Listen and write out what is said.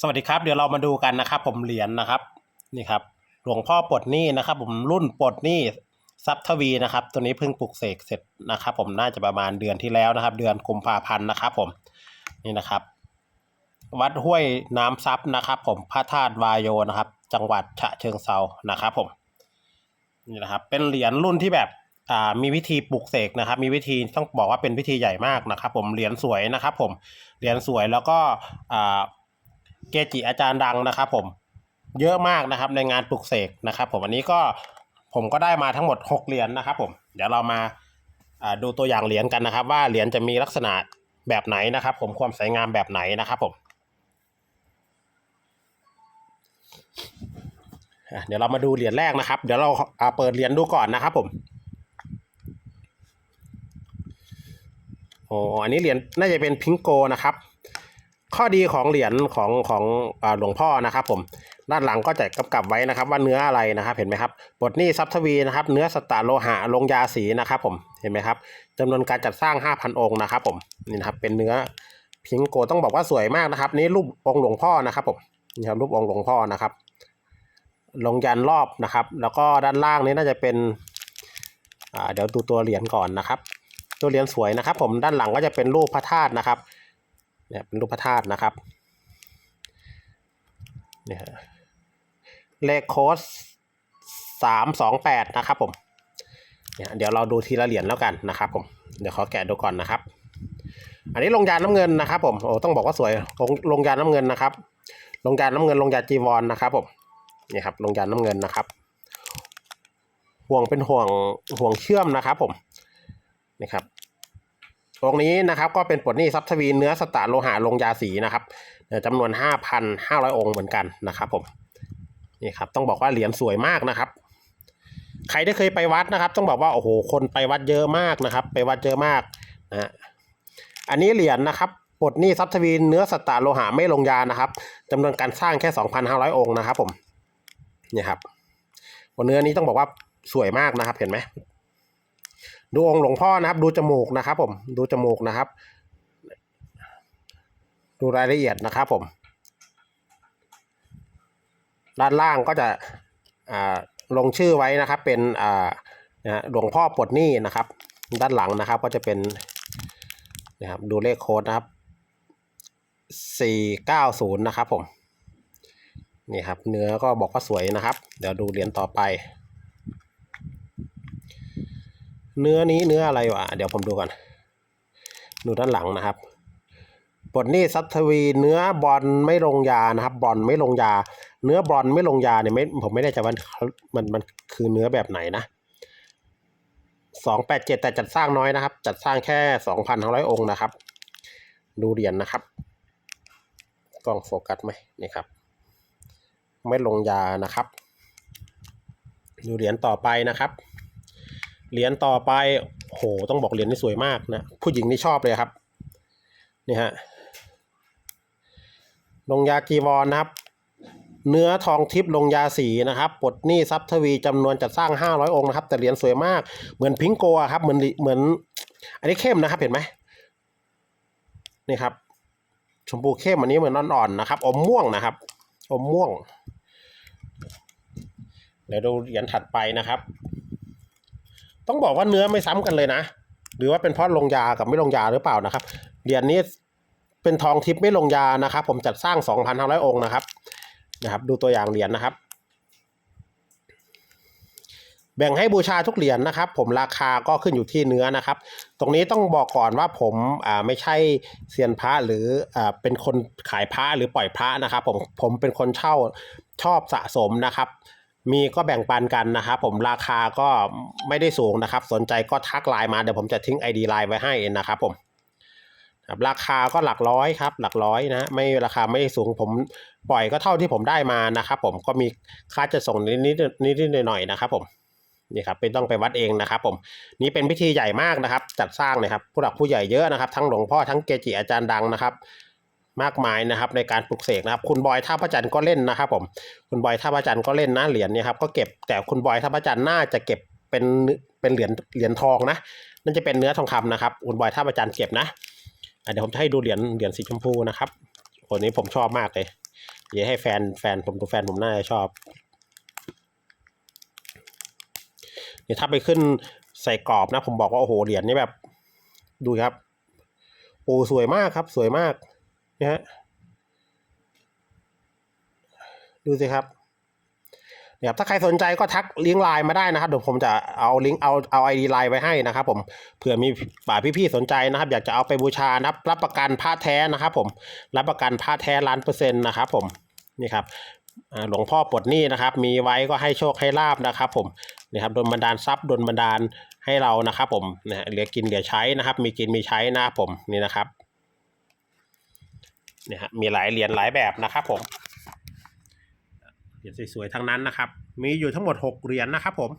สวัสดีครับเดี๋ยวเรามาดูกันนะครับ ผมเหรียญนะครับนี่ครับ หลวงพ่อปลดหนี้นะครับ ผมรุ่นปลดหนี้ทรัพย์ทวีนะครับ ตัวนี้เพิ่งปลุกเสกเสร็จนะครับ ผมน่าจะประมาณเดือนที่แล้วนะครับ เดือนกุมภาพันธ์นะครับ ผมนี่นะครับ วัดห้วยน้ำซับนะครับ ผมพระธาตุวายโยนะครับ จังหวัดฉะเชิงเซานะครับ ผมนี่นะครับ เป็นเหรียญรุ่นที่แบบอ่ามีวิธีปลุกเสกนะครับ มีวิธีต้องบอกว่าเป็นพิธีใหญ่มากนะครับ ผมเหรียญสวยนะครับ ผมเหรียญสวยแล้วก็อ่า เกจิอาจารย์ดังนะครับผมเยอะมากนะครับในงานปลุกเสกนะครับ ผมอันนี้ก็ผมก็ได้มาทั้งหมด 6 เหรียญนะครับผมเดี๋ยวเรามาดูตัวอย่างเหรียญกันนะครับ ว่าเหรียญจะมีลักษณะแบบไหนนะครับ ผมความสวยงามแบบไหนนะครับผมเดี๋ยวเรามาดูเหรียญแรกนะครับ เดี๋ยวเราาเปิดเหรียญดูก่อนนะครับผมโอ้อันนี้เหรียญน่าจะเป็นพิงโกนะครับ ข้อดีของเหรียญของของหลวงพ่อนะครับผมด้านหลังก็จะกำกับไว้นะครับ ว่าเนื้ออะไรนะครับเห็นไหมครับบทนี้ซับทวีนะครับ เนื้อสตาโลหะลงยาสีนะครับผมเห็นไหมครับจำนวนการจัดสร้าง 5,000 องค์นะครับผมนี่นะครับเป็นเนื้อพิงโกต้องบอกว่าสวยมากนะครับ นี่รูปองค์หลวงพ่อนะครับผมนี่ครับรูปองค์หลวงพ่อนะครับ ลงยันรอบนะครับ แล้วก็ด้านล่างนี้น่าจะเป็นเดี๋ยวดูตัวเหรียญก่อนนะครับ ตัวเหรียญสวยนะครับ ผมด้านหลังก็จะเป็นรูปพระธาตุนะครับ เนี่ยเป็นรูปพระธาตุนะครับเนี่ยเลขโค้ดสามสองแปดนะครับผมเนี่ยเดี๋ยวเราดูทีละเหรียญแล้วกันนะครับผมเดี๋ยวขอแกะดูก่อนนะครับ อันนี้ลงยาน้ำเงินนะครับ ผมโอ้ต้องบอกว่าสวยลงลงยาน้ำเงินนะครับ ลงยาน้ำเงินลงยาจีวรนะครับผมนี่ครับลงยาน้ำเงินนะครับห่วงเป็นห่วงห่วงเชื่อมนะครับผมนี่ครับ องนี้นะครับก็เป็นปลดหนี้ทรัพย์ทวีเนื้อสตาโลหะลงยาสีนะครับจำนวน 5,500 องค์เหมือนกันนะครับผมนี่ครับต้องบอกว่าเหรียญสวยมากนะครับ ใครได้เคยไปวัดนะครับ ต้องบอกว่าโอ้โหคนไปวัดเยอะมากนะครับ ไปวัดเยอะมากนะอันนี้เหรียญนะครับปลดหนี้ทรัพย์ทวีเนื้อสตาโลหะไม่ลงยานะครับจำนวนการสร้างแค่ 2,500 องค์นะครับผมนี่ครับเนื้อนี้ต้องบอกว่าสวยมากนะครับเห็นไหม ดูองค์หลวงพ่อนะครับ ดูจมูกนะครับ ผม ดูจมูกนะครับ ดูรายละเอียดนะครับ ผม ด้านล่างก็จะลงชื่อไว้นะครับ เป็นหลวงพ่อปลดหนี้นะครับ ด้านหลังนะครับ ก็จะเป็นนะครับดูเลขโค้ดนะครับสี่เก้าศูนย์นะครับ ผมนี่ครับ เนื้อก็บอกว่าสวยนะครับ เดี๋ยวดูเหรียญต่อไป เนื้อนี้เนื้ออะไรวะ เดี๋ยวผมดูก่อน ดูด้านหลังนะครับ บทนี้ซัตทวีเนื้อบอลไม่ลงยานะครับบอลไม่ลงยา เนื้อบอลไม่ลงยาเนี่ยไม่ผมไม่แน่ใจว่ามันมันคือเนื้อแบบไหนนะสองแปดเจ็ดแต่จัดสร้างน้อยนะครับ จัดสร้างแค่สองพันห้าร้อยองค์นะครับ ดูเหรียญนะครับ กล้องโฟกัสไหมนี่ครับ ไม่ลงยานะครับ ดูเหรียญต่อไปนะครับ เหรียญต่อไปโหต้องบอกเหรียญนี่สวยมากนะผู้หญิงนี่ชอบเลยครับนี่ฮะลงยากีวรนะครับ เนื้อทองทิพย์ลงยาสีนะครับปลดหนี้ทรัพย์ทวีจำนวนจัดสร้าง 500 องค์นะครับ แต่เหรียญสวยมากเหมือนพิงโกะครับเหมือนเหมือน อันนี้เข้มนะครับเห็นไหมนี่ครับ ชมพูเข้มอันนี้เหมือนอ่อนๆนะครับ อมม่วงนะครับ อมม่วงเดี๋ยวดูเหรียญถัดไปนะครับ ต้องบอกว่าเนื้อไม่ซ้ำกันเลยนะ หรือว่าเป็นเพราะลงยากับไม่ลงยาหรือเปล่านะครับ เหรียญนี้เป็นทองทิพย์ไม่ลงยานะครับ ผมจัดสร้าง 2,500 องค์นะครับ นะครับ ดูตัวอย่างเหรียญนะครับ แบ่งให้บูชาทุกเหรียญนะครับ ผมราคาก็ขึ้นอยู่ที่เนื้อนะครับ ตรงนี้ต้องบอกก่อนว่าผมอ่าไม่ใช่เซียนพระหรืออ่าเป็นคนขายพระหรือปล่อยพระนะครับ ผมผมเป็นคนเช่าชอบสะสมนะครับ มีก็แบ่งปันกันนะครับผมราคาก็ไม่ได้สูงนะครับ สนใจก็ทักไลน์มาเดี๋ยวผมจะทิ้ง ID ไลน์ไว้ให้นะครับผมครับราคาก็หลักร้อยครับ หลักร้อยนะไม่ราคาไม่ได้สูงผมปล่อยก็เท่าที่ผมได้มานะครับผมก็มีค่าจะส่งนิดนิดนิดนิดหน่อยๆนะครับผมนี่ครับไม่ต้องไปวัดเองนะครับ ผมนี่เป็นพิธีใหญ่มากนะครับ จัดสร้างนะครับผู้หลักผู้ใหญ่เยอะนะครับ ทั้งหลวงพ่อทั้งเกจิอาจารย์ดังนะครับ มากมายนะครับ ในการปลุกเสกนะครับ คุณบอยท่าพระจันทร์ก็เล่นนะครับ ผม คุณบอยท่าพระจันทร์ก็เล่นนะเหรียญเนี่ยครับก็เก็บแต่คุณบอยท่าพระจันทร์น่าจะเก็บเป็นเป็นเหรียญเหรียญทองนะนั่นจะเป็นเนื้อทองคำนะครับคุณบอยท่าพระจันทร์เก็บนะอะเดี๋ยวผมจะให้ดูเหรียญเหรียญสีชมพูนะครับคนนี้ผมชอบมากเลยเดี๋ยวให้แฟนแฟนผมดูแฟนผมน่าจะชอบเนี่ยถ้าไปขึ้นใส่กรอบนะ ผมบอกว่าโอ้โหเหรียญนี่แบบ ดูครับ โอ้สวยมากครับ สวยมาก นะฮะดูสิครับเนี่ยถ้าใครสนใจก็ทักลิงก์ไลน์มาได้นะครับเดี๋ยวผมจะเอาลิงก์เอาเอาไอดีไลน์ไว้ให้นะครับผมเผื่อมีป่าพี่ๆสนใจนะครับ อยากจะเอาไปบูชานะครับ รับประกันผ้าแท้นะครับ ผมรับประกันผ้าแท้ล้านเปอร์เซ็นต์นะครับผมนี่ครับหลวงพ่อปลดหนี้นะครับ มีไว้ก็ให้โชคให้ลาบนะครับ ผมนี่ครับดนบันดาลทรัพย์ดนบันดาลให้เรานะครับ ผมนะเหลือกินเหลือใช้นะครับ มีกินมีใช้นะครับผมนี่นะครับ เนี่ยฮะมีหลายเหรียญหลายแบบนะครับผมเหรียญสวยๆทั้งนั้นนะครับ มีอยู่ทั้งหมด 6 เหรียญนะครับผม